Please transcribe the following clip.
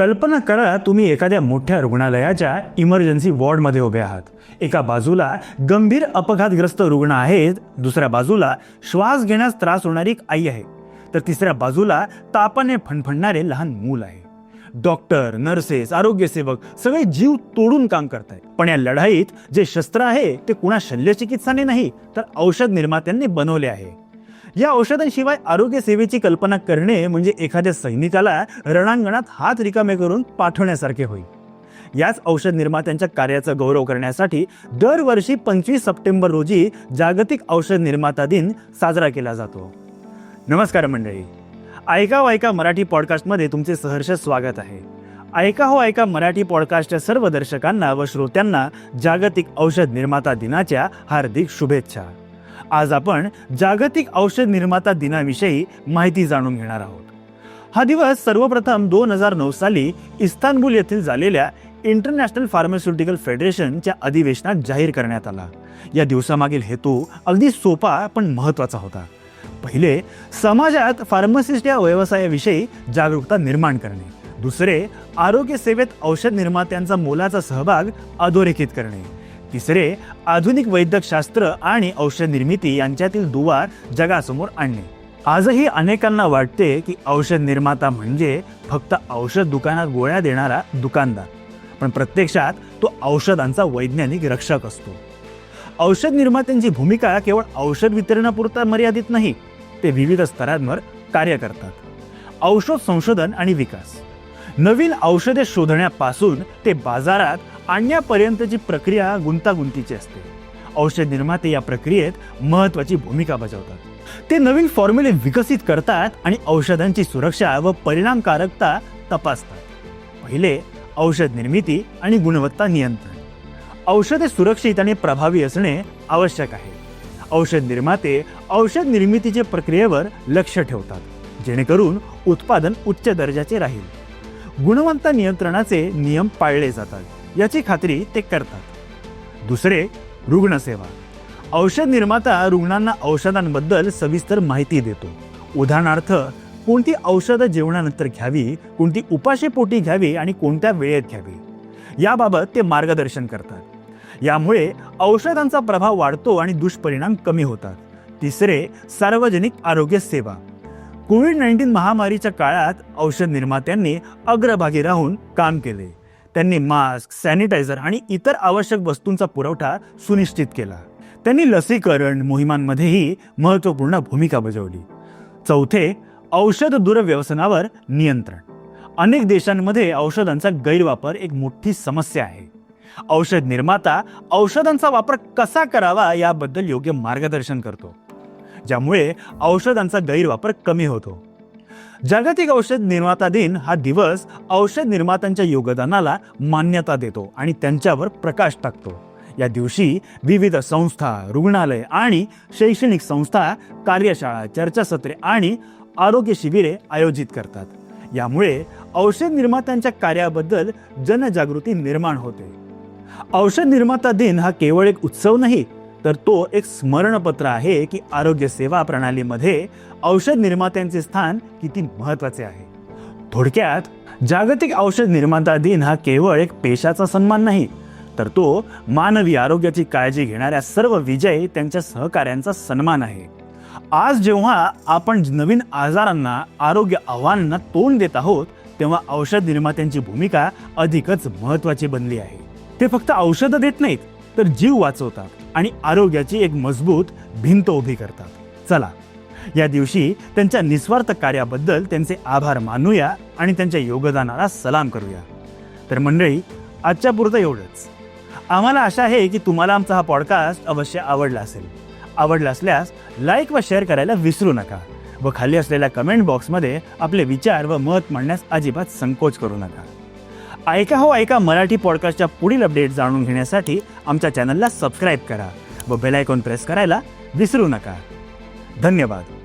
कल्पना करा तुम्ही एखाद्या मोठ्या रुग्णालयाच्या इमर्जन्सी वॉर्डमध्ये उभे आहात. एका बाजूला गंभीर अपघातग्रस्त रुग्ण आहेत दुसऱ्या बाजूला श्वास घेण्यास त्रास होणारी एक आई आहे. तर तिसऱ्या बाजूला तापाने फणफणणारे लहान मूल आहे. डॉक्टर नर्सेस आरोग्यसेवक सगळे जीव तोडून काम करतायत. पण या लढाईत जे शस्त्र आहे ते कुणा शल्यचिकित्साने नाही तर औषध निर्मात्यांनी बनवले आहे. या औषधांशिवाय आरोग्य सेवेची कल्पना करणे म्हणजे एखाद्या सैनिकाला रणांगणात हात रिकामे करून पाठवण्यासारखे होईल याच औषध निर्मात्यांच्या कार्याचा गौरव करण्यासाठी दरवर्षी पंचवीस सप्टेंबर रोजी जागतिक औषध निर्माता दिन साजरा केला जातो. नमस्कार मंडळी. ऐका ऐका मराठी पॉडकास्टमध्ये तुमचे सहर्ष स्वागत आहे. ऐका हो ऐका मराठी पॉडकास्टच्या सर्व दर्शकांना व श्रोत्यांना जागतिक औषध निर्माता दिनाच्या हार्दिक शुभेच्छा. आज आपण जागतिक औषध निर्माता दिनाविषयी माहिती जाणून घेणार आहोत. हा दिवस सर्वप्रथम दोन हजार नऊ साली इस्तानबुल येथील झालेल्या इंटरनॅशनल फार्मास्युटिकल फेडरेशनच्या अधिवेशनात जाहीर करण्यात आला. या दिवसामागील हेतू अगदी सोपा पण महत्त्वाचा होता. पहिले समाजात फार्मसिस्ट या व्यवसायाविषयी जागरूकता निर्माण करणे. दुसरे आरोग्य सेवेत औषध निर्मात्यांचा मोलाचा सहभाग अधोरेखित करणे. तिसरे आधुनिक वैद्यकशास्त्र आणि औषध निर्मिती यांच्यातील दुवार जगासमोर आणणे. आजही अनेकांना वाटते की औषध निर्माता म्हणजे फक्त औषध दुकानात गोळ्या देणारा दुकानदार. पण प्रत्यक्षात तो औषधांचा वैज्ञानिक रक्षक असतो. औषध निर्मात्यांची भूमिका केवळ औषध वितरणापुरता मर्यादित नाही ते विविध स्तरांवर कार्य करतात. औषध संशोधन आणि विकास. नवीन औषधे शोधण्यापासून ते बाजारात आणण्यापर्यंतची प्रक्रिया गुंतागुंतीची असते. औषध निर्माते या प्रक्रियेत महत्वाची भूमिका बजावतात. ते नवीन फॉर्म्युले विकसित करतात आणि औषधांची सुरक्षा व परिणामकारकता तपासतात. पहिले औषध निर्मिती आणि गुणवत्ता नियंत्रण. औषधे सुरक्षित आणि प्रभावी असणे आवश्यक आहे. औषध निर्माते औषध निर्मितीच्या प्रक्रियेवर लक्ष ठेवतात जेणेकरून उत्पादन उच्च दर्जाचे राहील. गुणवत्ता नियंत्रणाचे नियम पाळले जातात. याची खात्री ते करतात. दुसरे रुग्णसेवा औषध निर्माता रुग्णांना औषधांबद्दल सविस्तर माहिती देतो. उदाहरणार्थ कोणती औषधं जेवणानंतर घ्यावी कोणती उपाशीपोटी घ्यावी आणि कोणत्या वेळेत घ्यावी? याबाबत ते मार्गदर्शन करतात. यामुळे औषधांचा प्रभाव वाढतो आणि दुष्परिणाम कमी होतात. तिसरे सार्वजनिक आरोग्य सेवा. कोविड नाईन्टीन महामारीच्या काळात औषध निर्मात्यांनी अग्रभागी राहून काम केले. त्यांनी मास्क सॅनिटायझर आणि इतर आवश्यक वस्तूंचा पुरवठा सुनिश्चित केला. त्यांनी लसीकरण मोहिमांमध्येही महत्त्वपूर्ण भूमिका बजावली. चौथे औषध दुर्व्यवसनावर नियंत्रण. अनेक देशांमध्ये औषधांचा गैरवापर एक मोठी समस्या आहे. औषध निर्माता औषधांचा वापर कसा करावा याबद्दल योग्य मार्गदर्शन करतो. ज्यामुळे औषधांचा गैरवापर कमी होतो. जागतिक औषध निर्माता दिन हा दिवस औषध निर्मात्यांच्या योगदानाला मान्यता देतो आणि त्यांच्यावर प्रकाश टाकतो. या दिवशी विविध संस्था रुग्णालय आणि शैक्षणिक संस्था कार्यशाळा चर्चासत्रे आणि आरोग्य शिबिरे आयोजित करतात. यामुळे औषध निर्मात्यांच्या कार्याबद्दल जनजागृती निर्माण होते. औषध निर्माता दिन हा केवळ एक उत्सव नाही तर तो एक स्मरणपत्र आहे की आरोग्य सेवा प्रणालीमध्ये औषध निर्मात्यांचे स्थान किती महत्त्वाचे आहे. थोडक्यात जागतिक औषध निर्माता दिन हा केवळ एक पेशाचा सन्मान नाही तर तो मानवी आरोग्याची काळजी घेणाऱ्या सर्व विजय त्यांच्या सहकाऱ्यांचा सन्मान आहे. आज जेव्हा आपण नवीन आजारांना आरोग्य आव्हानांना तोंड देत आहोत तेव्हा औषध निर्मात्यांची भूमिका अधिकच महत्वाची बनली आहे. ते फक्त औषधं देत नाहीत तर जीव वाचवतात आणि आरोग्याची एक मजबूत भिंत उभी करतात. चला या दिवशी त्यांच्या निस्वार्थ कार्याबद्दल त्यांचे आभार मानूया आणि त्यांच्या योगदानाला सलाम करूया. तर मंडळी आजच्या पुरतं एवढंच. आम्हाला आशा आहे की तुम्हाला आमचा हा पॉडकास्ट अवश्य आवडला असेल. आवडला असल्यास लाईक व शेअर करायला विसरू नका व खाली असलेल्या कमेंट बॉक्समध्ये आपले विचार व मत मांडण्यास अजिबात संकोच करू नका. ऐका हो ऐका मराठी पॉडकास्टच्या पुढील अपडेट जाणून घेण्यासाठी आमच्या चॅनलला सबस्क्राईब करा व बेलायकॉन प्रेस करायला विसरू नका. धन्यवाद.